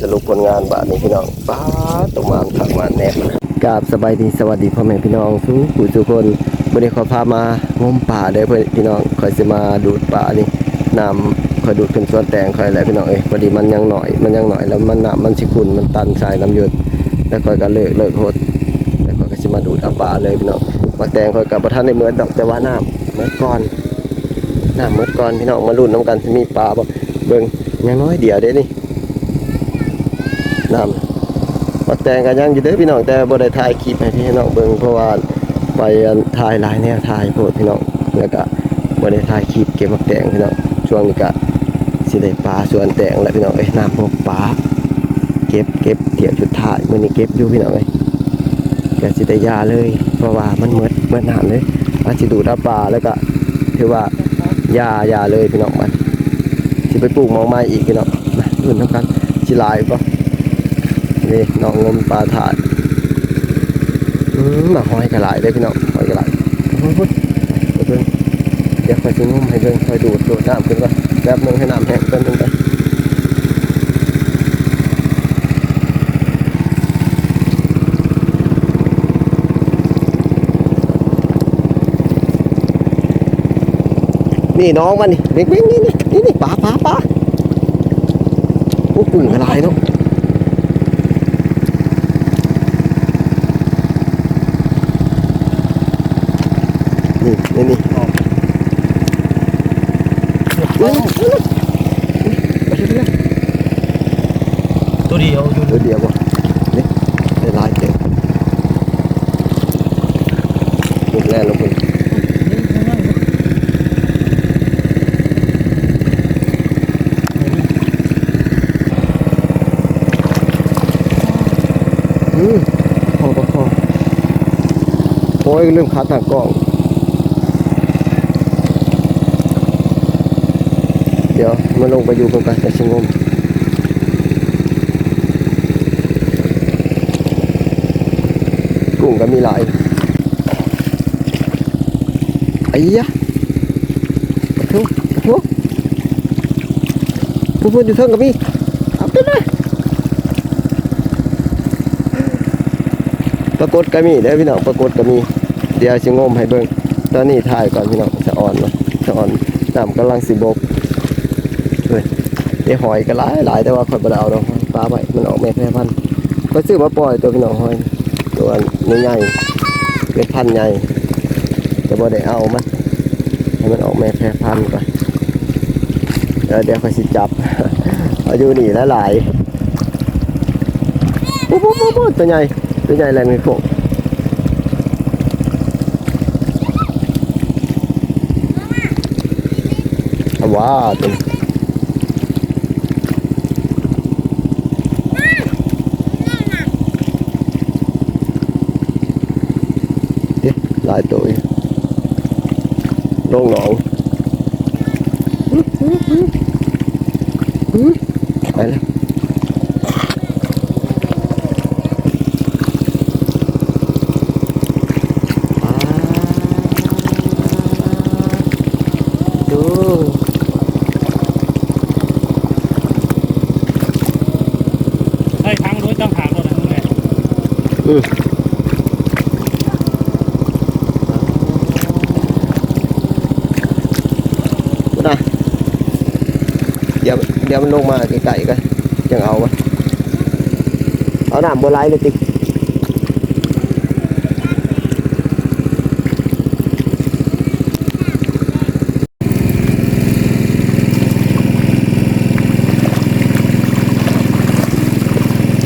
สรุปผลงานบาทนี้พี่น้องป้าดตกมานถักมานแนบนะกราบสบายดีสวัสดีพ่อแม่พี่น้องทุกผู้ทุกคนวันนี้ขอพามางมป่าเด้อเพื่อนพี่น้องคอยสิมาดูดป่านี่น้ำคอยดูดขึ้นสวนแตงคอยแหละพี่น้องเอ้ยพอดีมันยังหน่อยมันยังหน่อยแล้วมันน้ำมันสิขุ่นมันตันทรายน้ำหยดแล้วคอยก็เลิกเลิกโหดแล้วคอยก็สิมาดูดเอาป่าเลยพี่น้องมาแตงคอยกับประทานในเหมือนดอกแต่ว่าน้ำเมื่อก่อน น้ำเมื่อก่อนพี่น้องมาลุ้นน้ำกันสิมีป่าบ่เบิ่งยังน้อยเดียวเด้นี่น้ำปักแตงกันยังอยู่เด้อพี่น้องแต่บ่ได้ถ่ายคลิปให้พี่น้องเบิ่งเพราะว่าไปถ่ายหลายแนวถ่ายโพดพี่น้องแล้วก็บ่ได้ถ่ายคลิปเก็บปักแตงพี่น้องช่วงนี้ก็สิได้ปลาส่วนแตงแล้วพี่น้องเอ้ยน้ำพวกปลาเก็บเก็บเที่ยวชุดถ่ายมื้อนี้เก็บอยู่พี่น้องเอ้ยก็สิได้ยาเลย เพราะว่ามันหมดหมดน้ำเลยอาจสิดูดปลาแล้วก็ถือว่า ยายาเลยพี่น้องมันสิไปปลูกมองไม้อีกพี่น้องมาอื่นนํกันสิลายบ่นี่น้องงมปลาถาดอืมมาหอยกระไหลได้พี่น้องหอยกระไหลโอ้โหเดี๋ยวเพิ่งเดี๋ยวคอยสิงมให้เพิ่งคอยดูดดูดน้ำขึ้นก่อนแป๊บนึงให้น้ำแห้งก่อนนึงไปนี่ น้องมันนี่เล็กๆนี่นี่นี่นี่ปลาปลาปลาโอ้ปุ่งกระไหลเนาะนี่นี่นี่ออกเดี๋ยวเดี๋ยวเดี๋ยวเดี๋ยวตัวเดียวอยู่เดี๋ยวเดี๋ยวบ่นี่ได้หลายเจ็บหมดแล้วลงไปอืมพอพอพอ โอ้ยลืมขาตั้งกล้อง เดี๋ยวมาลงไปอยู่กันกันแต่ชงงมกุ้งก็มีหลายไอ้ยะปทุปะทุกผู้พูดอยู่เทิงก็มีเอาไปเลยปรากฏก็มีเด้อพี่น้องปรากฏก็มี ดี๋ยวชิงมให้เบิ่งตอนนี้ถ่ายก่อนพี่น้องจะอ่อนเนาะจะอ่อนน้ำกำลังสิบกเลยไอ้หอยก็หลายหลายแต่ว่าคนบ่ได้เอาดอกปลาไปมันออกแม่แพร่พันก็ซื้อมาปล่อยตัวพี่น้องหอยตัวใหญ่ๆเป็นพันใหญ่แต่บ่ได้เอามันให้มันออกแม่แพร่พันธุ์ก่อนแล้วเดี๋ยวคอยสิจับอายู่นี่หลายๆปุ๊บปุ๊บปุ๊บปุ๊บตัวใหญ่ตัวใหญ่แรงในโขก เอาว้าตัวนี้ นะเดี๋ยวเดี๋ยวมันลงมาไกลๆกันยังเอาวะเอาหนามบัวไล่เลยติ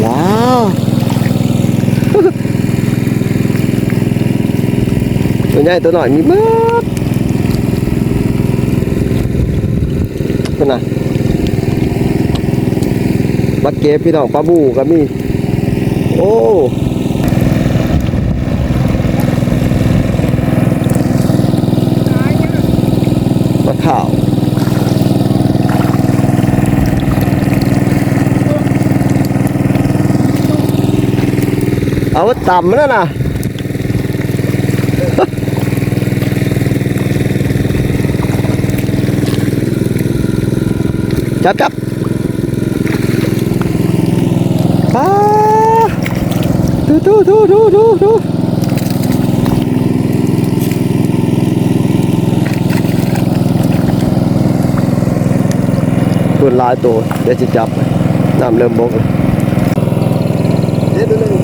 ว้าว ตัวใหญ่ตัวหน่อยมีเบิดขนาดบักเก็บพี่น้องปลาบูก็มี โอ้ปลาข่าวเอาต่ำแล้วนะ จับจับป้าดูดูดูดูดูดูตัวลายตัวเดี๋ยวจะจับน้ำเริ่มบกแล้วเดี๋ยวดูหนึ่ง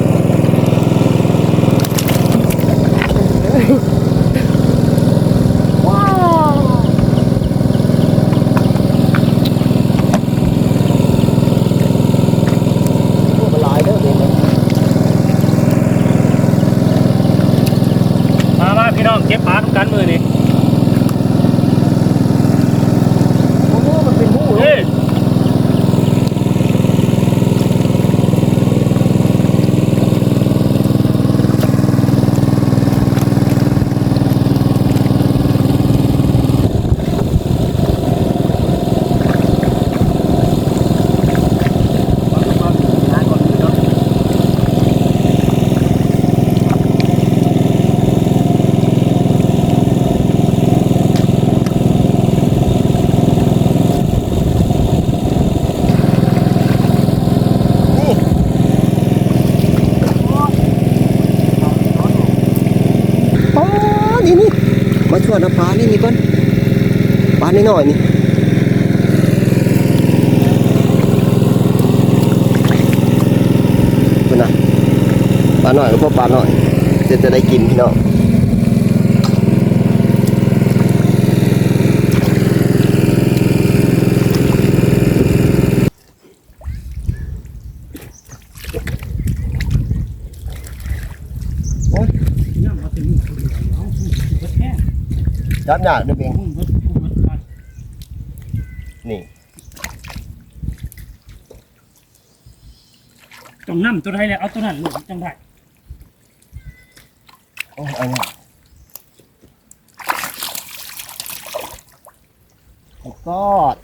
ว้าวโอ้มันหลายเด้อเด็ก มามาพี่ น้องเก็บปลาทุกกันมือนี่ โอ้โหมันเป็นหูเลย เฮ้ย อ๋อนี่นี่ มาช่วยนะปลานี่นี่ก่อนปลาหน่อยๆนี่คุณนะปลาหน่อยก็พวกปลาหน่อยจะจะได้กินพี่น้องโอ้ย น้ำมาถึงนี่เอาเบิดแค่ จับหนักด้วยเพียงเบิดเบิดปลานี่ต้องน้ำตัวใดแล้วเอาตัวนั้นลงจังได้โอ้ยอันนี้กอด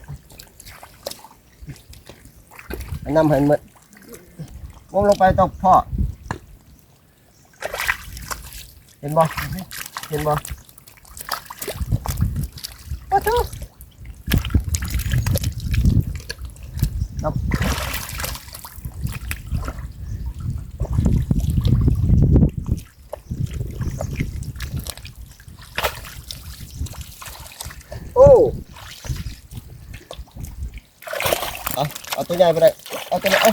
อันน้ำเห็นหมดวงลงไปตกพ่อ เห็นบ่เห็นบ่ โอ้โหนับโอ้เอาเอาตัวใหญ่ไปเลยเอาตัวเอา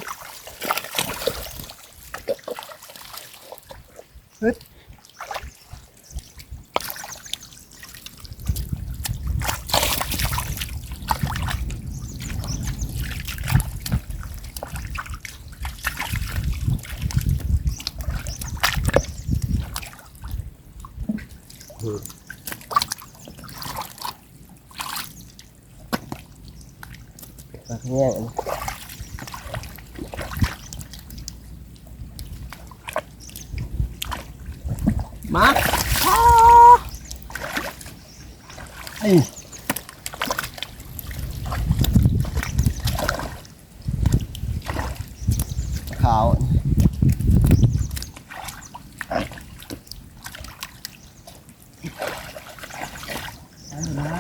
ฮึด มาแง่งอันนี้มาอ้าไอ้ขาว เอาละ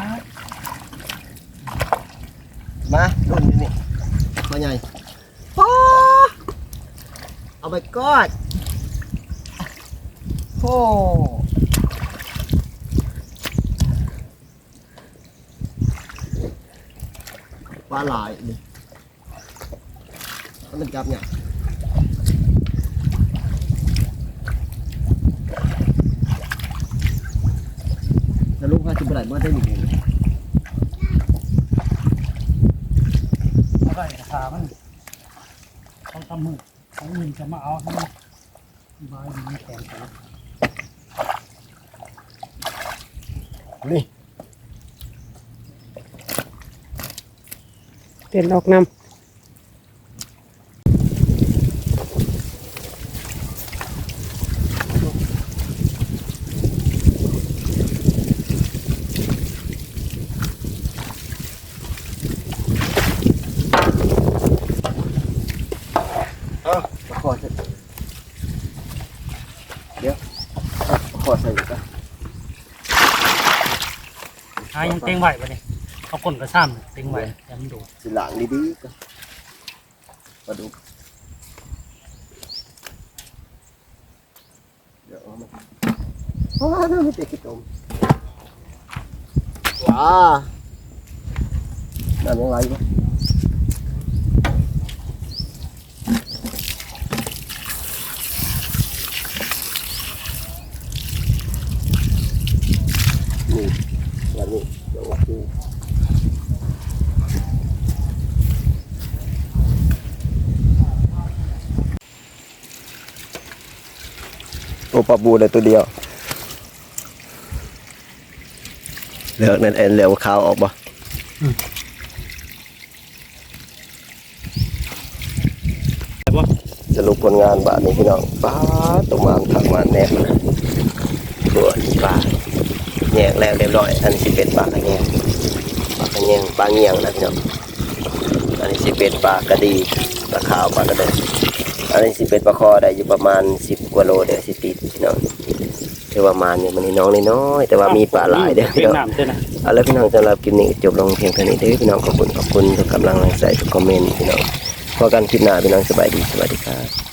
มารุ่นนี้นี่มาใหญ่ป๊า เอาไปกอดโอ้ปลาหลายนี่ถ้ามันจับเนี่ยแล้วลูกว่าจะไปไหนเมื่อได้หนึ่งเอาได้ราคามันเขาทำมือเขาเงินจะมาเอาให้มันบายดีแข็งครับนี่เต้นออกนำ เอามาขอใส่เดี๋ยวมาขอใส่อีกนะ หายังเต็งไหวปะเนี่ยเอาก้นกระซ้ำติงไว้อย่ามันโดดสิหลังดีๆก็มาดูเดี๋ยวเอามาว้าน่าไม่เตะกิตมว้าน้ำยังไงวะนี่วันนี้เดี๋ยวว่าคือ โอ ปลาบูเลยตัวเดียวเหลือกนั่นเองเหลือกขาวออกบ่แต่ว่าสรุปผลงานบาทนี้พี่น้องป้าดตกมามถักมาแนบนะตัวปลาแยกแล้วเรียบร้อย อันนี้สิเป็นปลากระแยงปลากระแยงปลาเงียงนะพี่น้องอันนี้สิเป็นปลากระดีปลาขาวปลากระเดนอันนี้สิเป็นปลาคอได้อยู่ประมาณสิบกว่าโลเดี๋ยวสิติ ดพี่น้องคือประมาณนี้มันนี่น้องน้อยๆแต่ว่ามีปลาหลายเด้อเป็พี่นน้องน้ำเด้อนะเอาละพี่น้องสำหรับคลิปนี้จบลงเพียงเท่านี้เด้อพี่น้องขอบคุณขอบคุณทุกกำลังใจทุกคอมเมนต์พี่น้องพอกันคลิปหน้าพี่น้องสบายดีสวัสดีครับ